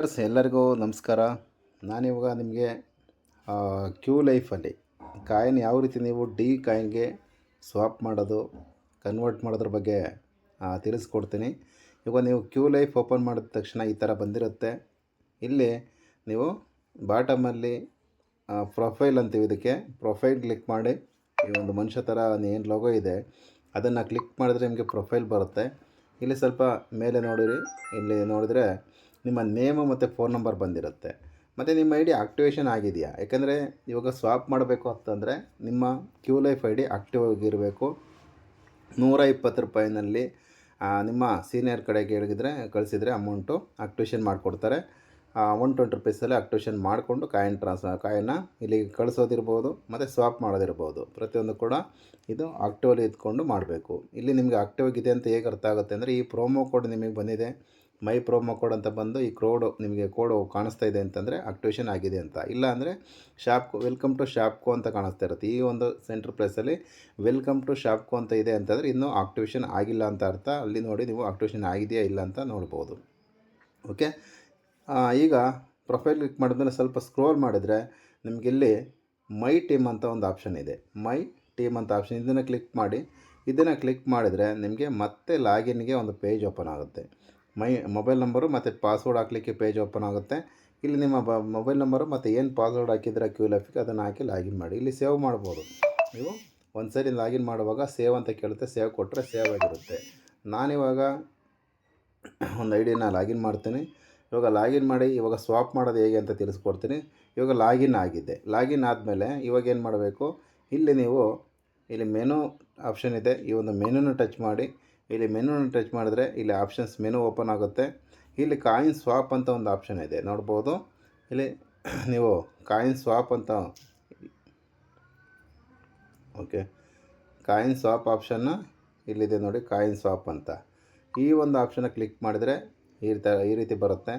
Friends ಎಲ್ಲರಿಗೂ ನಮಸ್ಕಾರ. ನಾನಿವಾಗ ನಿಮಗೆ ಕ್ಯೂ ಲೈಫಲ್ಲಿ ಕಾಯಿನ್ ಯಾವ ರೀತಿ ನೀವು ಡಿ ಕಾಯಿನ್ಗೆ ಸ್ವಾಪ್ ಮಾಡೋದು ಕನ್ವರ್ಟ್ ಮಾಡೋದ್ರ ಬಗ್ಗೆ ತಿಳಿಸ್ಕೊಡ್ತೀನಿ. ಇವಾಗ ನೀವು ಕ್ಯೂ ಲೈಫ್ ಓಪನ್ ಮಾಡಿದ ತಕ್ಷಣ ಈ ಥರ ಬಂದಿರುತ್ತೆ. ಇಲ್ಲಿ ನೀವು ಬಾಟಮಲ್ಲಿ ಪ್ರೊಫೈಲ್ ಅಂತೀವಿ ಇದಕ್ಕೆ. ಪ್ರೊಫೈಲ್ ಕ್ಲಿಕ್ ಮಾಡಿ, ಈ ಒಂದು ಮನುಷ್ಯ ಥರ ಏನು ಲೋಗೋ ಇದೆ, ಅದನ್ನು ಕ್ಲಿಕ್ ಮಾಡಿದ್ರೆ ನಿಮಗೆ ಪ್ರೊಫೈಲ್ ಬರುತ್ತೆ. ಇಲ್ಲಿ ಸ್ವಲ್ಪ ಮೇಲೆ ನೋಡಿರಿ. ಇಲ್ಲಿ ನೋಡಿದ್ರೆ ನಿಮ್ಮ ನೇಮು ಮತ್ತು ಫೋನ್ ನಂಬರ್ ಬಂದಿರುತ್ತೆ. ಮತ್ತು ನಿಮ್ಮ ಐ ಡಿ ಆಕ್ಟಿವೇಷನ್ ಆಗಿದೆಯಾ? ಯಾಕಂದರೆ ಇವಾಗ ಸ್ವಾಪ್ ಮಾಡಬೇಕು ಅಂತಂದರೆ ನಿಮ್ಮ Q life I D active ಆಗಿರಬೇಕು. ನೂರ ಇಪ್ಪತ್ತು ರೂಪಾಯಿನಲ್ಲಿ ನಿಮ್ಮ ಸೀನಿಯರ್ ಕಡೆಗೆ ಹೇಳಿದ್ರೆ, ಕಳಿಸಿದರೆ ಅಮೌಂಟು ಆಕ್ಟಿವೇಷನ್ ಮಾಡಿಕೊಡ್ತಾರೆ. ಒನ್ ಟ್ವೆಂಟಿ ರುಪೀಸಲ್ಲಿ ಆಕ್ಟಿವೇಷನ್ ಮಾಡಿಕೊಂಡು ಕಾಯಿನ್ ಟ್ರಾನ್ಸ್ಫರ್, ಕಾಯಿನ್ನ ಇಲ್ಲಿ ಕಳಿಸೋದಿರ್ಬೋದು, ಮತ್ತು ಸ್ವಾಪ್ ಮಾಡೋದಿರ್ಬೋದು. ಪ್ರತಿಯೊಂದು ಕೂಡ ಇದು ಆಕ್ಟಿವಲ್ಲಿ ಇದ್ಕೊಂಡು ಮಾಡಬೇಕು. ಇಲ್ಲಿ ನಿಮಗೆ ಆಕ್ಟಿವ್ ಆಗಿದೆ ಅಂತ ಹೇಗೆ ಅರ್ಥ ಆಗುತ್ತೆ ಅಂದರೆ ಈ ಪ್ರೋಮೋ ಕೋಡ್ ನಿಮಗೆ ಬಂದಿದೆ. ಮೈ ಪ್ರೋಮೋ ಕೋಡ್ ಅಂತ ಬಂದು ಈ ಕ್ರೋಡ್ ನಿಮಗೆ ಕೋಡು ಕಾಣಿಸ್ತಾ ಇದೆ ಅಂತಂದರೆ ಆಕ್ಟಿವೇಷನ್ ಆಗಿದೆ ಅಂತ. ಇಲ್ಲ ಅಂದರೆ ಶಾಪ್ಕೋ, ವೆಲ್ಕಮ್ ಟು ಶಾಪ್ಕೋ ಅಂತ ಕಾಣಿಸ್ತಾ ಇರುತ್ತೆ. ಈ ಒಂದು ಸೆಂಟ್ರ್ ಪ್ಲೇಸಲ್ಲಿ ವೆಲ್ಕಮ್ ಟು ಶಾಪ್ಕೋ ಅಂತ ಇದೆ ಅಂತಂದರೆ ಇನ್ನೂ ಆಕ್ಟಿವೇಷನ್ ಆಗಿಲ್ಲ ಅಂತ ಅರ್ಥ. ಅಲ್ಲಿ ನೋಡಿ ನೀವು ಆಕ್ಟಿವೇಷನ್ ಆಗಿದೆಯಾ ಇಲ್ಲ ಅಂತ ನೋಡ್ಬೋದು. ಓಕೆ? ಈಗ ಪ್ರೊಫೈಲ್ ಕ್ಲಿಕ್ ಮಾಡಿದ್ಮೇಲೆ ಸ್ವಲ್ಪ ಸ್ಕ್ರೋಲ್ ಮಾಡಿದರೆ ನಿಮಗಿಲ್ಲಿ ಮೈ ಟೀಮ್ ಅಂತ ಒಂದು ಆಪ್ಷನ್ ಇದೆ. ಮೈ ಟೀಮ್ ಅಂತ ಆಪ್ಷನ್. ಇದನ್ನು ಕ್ಲಿಕ್ ಮಾಡಿ, ಇದನ್ನು ಕ್ಲಿಕ್ ಮಾಡಿದರೆ ನಿಮಗೆ ಮತ್ತೆ ಲಾಗಿನ್ಗೆ ಒಂದು ಪೇಜ್ ಓಪನ್ ಆಗುತ್ತೆ. ಮೈ ಮೊಬೈಲ್ ನಂಬರು ಮತ್ತು ಪಾಸ್ವರ್ಡ್ ಹಾಕಲಿಕ್ಕೆ ಪೇಜ್ ಓಪನ್ ಆಗುತ್ತೆ. ಇಲ್ಲಿ ನಿಮ್ಮ ಮೊಬೈಲ್ ನಂಬರು ಮತ್ತು ಏನು ಪಾಸ್ವರ್ಡ್ ಹಾಕಿದ್ರೆ ಕ್ಯೂ ಲೈಫಿಗೆ ಅದನ್ನು ಹಾಕಿ ಲಾಗಿನ್ ಮಾಡಿ. ಇಲ್ಲಿ ಸೇವ್ ಮಾಡ್ಬೋದು. ನೀವು ಒಂದು ಸರಿ ಲಾಗಿನ್ ಮಾಡುವಾಗ ಸೇವ್ ಅಂತ ಕೇಳುತ್ತೆ. ಸೇವ್ ಕೊಟ್ಟರೆ ಸೇವ್ ಆಗಿರುತ್ತೆ. ನಾನಿವಾಗ ಒಂದು ಐ ಡಿನ ಲಾಗಿನ್ ಮಾಡ್ತೀನಿ. ಇವಾಗ ಲಾಗಿನ್ ಮಾಡಿ, ಇವಾಗ ಸ್ವಾಪ್ ಮಾಡೋದು ಹೇಗೆ ಅಂತ ತಿಳಿಸ್ಕೊಡ್ತೀನಿ. ಇವಾಗ ಲಾಗಿನ್ ಆಗಿದೆ. ಲಾಗಿನ್ ಆದಮೇಲೆ ಇವಾಗ ಏನು ಮಾಡಬೇಕು? ಇಲ್ಲಿ ನೀವು, ಇಲ್ಲಿ ಮೆನು ಆಪ್ಷನ್ ಇದೆ. ಈ ಒಂದು ಮೆನುನ ಟಚ್ ಮಾಡಿ ಇಲ್ಲಿ ಮೆನುನ ಟಚ್ ಮಾಡಿದ್ರೆ ಇಲ್ಲಿ ಆಪ್ಷನ್ಸ್ ಮೆನು ಓಪನ್ ಆಗುತ್ತೆ. ಇಲ್ಲಿ ಕಾಯಿನ್ ಸ್ವಾಪ್ ಅಂತ ಒಂದು ಆಪ್ಷನ್ ಇದೆ. ನೋಡ್ಬೋದು. ಇಲ್ಲಿ ನೀವು ಕಾಯಿನ್ ಸ್ವಾಪ್ ಅಂತ ಓಕೆ ಕಾಯಿನ್ ಸ್ವಾಪ್ ಆಪ್ಷನ್ನ ಇಲ್ಲಿದೆ ನೋಡಿ ಕಾಯಿನ್ ಸ್ವಾಪ್ ಅಂತ. ಈ ಒಂದು ಆಪ್ಷನ್ನ ಕ್ಲಿಕ್ ಮಾಡಿದರೆ ಈ ರೀತಿ ಈ ರೀತಿ ಬರುತ್ತೆ.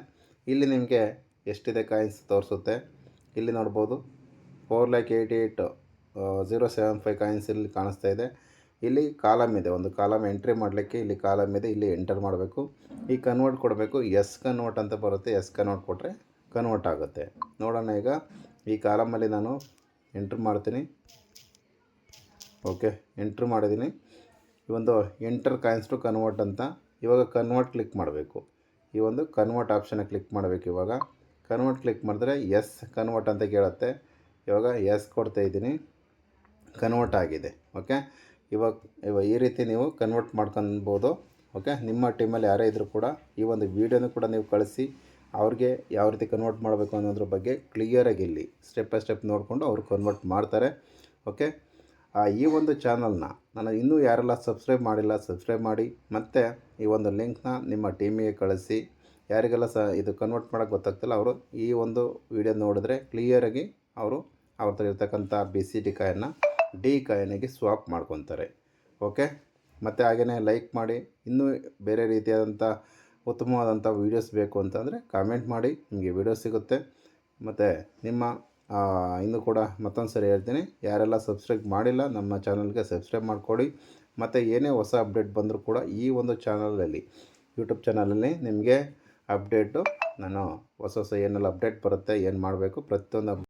ಇಲ್ಲಿ ನಿಮಗೆ ಎಷ್ಟಿದೆ ಕಾಯಿನ್ಸ್ ತೋರಿಸುತ್ತೆ. ಇಲ್ಲಿ ನೋಡ್ಬೋದು. Four lakh eighty eight zero seven five coins ಇಲ್ಲಿ ಕಾಣಿಸ್ತಾ ಇದೆ. ಇಲ್ಲಿ ಕಾಲಮ್ ಇದೆ. ಒಂದು ಕಾಲಮ್ ಎಂಟ್ರಿ ಮಾಡಲಿಕ್ಕೆ ಇಲ್ಲಿ ಕಾಲಮ್ ಇದೆ. ಇಲ್ಲಿ ಎಂಟರ್ ಮಾಡಬೇಕು. ಈ ಕನ್ವರ್ಟ್ ಕೊಡಬೇಕು. ಎಸ್ ಕನ್ವರ್ಟ್ ಅಂತ ಬರುತ್ತೆ. ಎಸ್ ಕನ್ವರ್ಟ್ ಕೊಟ್ಟರೆ ಕನ್ವರ್ಟ್ ಆಗುತ್ತೆ. ನೋಡೋಣ ಈಗ ಈ ಕಾಲಮಲ್ಲಿ ನಾನು ಎಂಟ್ರ್ ಮಾಡ್ತೀನಿ. ಓಕೆ ಎಂಟ್ರ್ ಮಾಡಿದ್ದೀನಿ. ಈ ಒಂದು ಎಂಟರ್ ಕಾಯಿನ್ಸ್ ಟು ಕನ್ವರ್ಟ್ ಅಂತ. ಇವಾಗ ಕನ್ವರ್ಟ್ ಕ್ಲಿಕ್ ಮಾಡಬೇಕು. ಈ ಒಂದು ಕನ್ವರ್ಟ್ ಆಪ್ಷನ್ನ ಕ್ಲಿಕ್ ಮಾಡಬೇಕು ಇವಾಗ. ಕನ್ವರ್ಟ್ ಕ್ಲಿಕ್ ಮಾಡಿದ್ರೆ ಎಸ್ ಕನ್ವರ್ಟ್ ಅಂತ ಕೇಳುತ್ತೆ. ಇವಾಗ ಎಸ್ ಕೊಡ್ತಾ ಇದ್ದೀನಿ. ಕನ್ವರ್ಟ್ ಆಗಿದೆ. ಓಕೆ ಇವಾಗ ಇವಾಗ ಈ ರೀತಿ ನೀವು ಕನ್ವರ್ಟ್ ಮಾಡ್ಕೊಬೋದು ಓಕೆ ನಿಮ್ಮ ಟೀಮಲ್ಲಿ ಯಾರೇ ಇದ್ದರೂ ಕೂಡ ಈ ಒಂದು ವೀಡಿಯೋನೂ ಕೂಡ ನೀವು ಕಳಿಸಿ, ಅವ್ರಿಗೆ ಯಾವ ರೀತಿ ಕನ್ವರ್ಟ್ ಮಾಡಬೇಕು ಅನ್ನೋದ್ರ ಬಗ್ಗೆ ಕ್ಲಿಯರಾಗಿ ಇಲ್ಲಿ ಸ್ಟೆಪ್ ಬೈ ಸ್ಟೆಪ್ ನೋಡಿಕೊಂಡು ಅವರು ಕನ್ವರ್ಟ್ ಮಾಡ್ತಾರೆ. ಓಕೆ ಈ ಒಂದು ಚಾನಲ್ನ ನಾನು ಇನ್ನೂ ಯಾರೆಲ್ಲ ಸಬ್ಸ್ಕ್ರೈಬ್ ಮಾಡಿಲ್ಲ ಸಬ್ಸ್ಕ್ರೈಬ್ ಮಾಡಿ, ಮತ್ತು ಈ ಒಂದು ಲಿಂಕ್ನ ನಿಮ್ಮ ಟೀಮಿಗೆ ಕಳಿಸಿ, ಯಾರಿಗೆಲ್ಲ ಸಹ ಇದು ಕನ್ವರ್ಟ್ ಮಾಡೋಕ್ಕೆ ಗೊತ್ತಾಗ್ತಿಲ್ಲ, ಅವರು ಈ ಒಂದು ವಿಡಿಯೋ ನೋಡಿದ್ರೆ ಕ್ಲಿಯರಾಗಿ ಅವರು ಅವ್ರ ಇರ್ತಕ್ಕಂಥ ಬಿ ಸಿ ಡಿ ಕಾಯನ್ನ ಡಿ ಕಾಯನಿಗೆ ಸ್ವಾಪ್ ಮಾಡ್ಕೊತಾರೆ. ಓಕೆ ಮತ್ತು ಹಾಗೆಯೇ ಲೈಕ್ ಮಾಡಿ. ಇನ್ನೂ ಬೇರೆ ರೀತಿಯಾದಂಥ ಉತ್ತಮವಾದಂಥ ವೀಡಿಯೋಸ್ ಬೇಕು ಅಂತಂದರೆ ಕಾಮೆಂಟ್ ಮಾಡಿ. ನಿಮಗೆ ವೀಡಿಯೋ ಸಿಗುತ್ತೆ. ಮತ್ತು ನಿಮ್ಮ ಇನ್ನೂ ಕೂಡ ಮತ್ತೊಂದು ಸರಿ ಹೇಳ್ತೀನಿ. ಯಾರೆಲ್ಲ ಸಬ್ಸ್ಕ್ರೈಬ್ ಮಾಡಿಲ್ಲ, ನಮ್ಮ ಚಾನಲ್ಗೆ ಸಬ್ಸ್ಕ್ರೈಬ್ ಮಾಡಿಕೊಡಿ. ಮತ್ತು ಏನೇ ಹೊಸ ಅಪ್ಡೇಟ್ ಬಂದರೂ ಕೂಡ ಈ ಒಂದು ಚಾನಲಲ್ಲಿ ಯೂಟ್ಯೂಬ್ ಚಾನಲಲ್ಲಿ ನಿಮಗೆ ಅಪ್ಡೇಟು ನಾನು ಹೊಸ ಹೊಸ ಏನೆಲ್ಲ ಅಪ್ಡೇಟ್ ಬರುತ್ತೆ, ಏನು ಮಾಡಬೇಕು, ಪ್ರತಿಯೊಂದು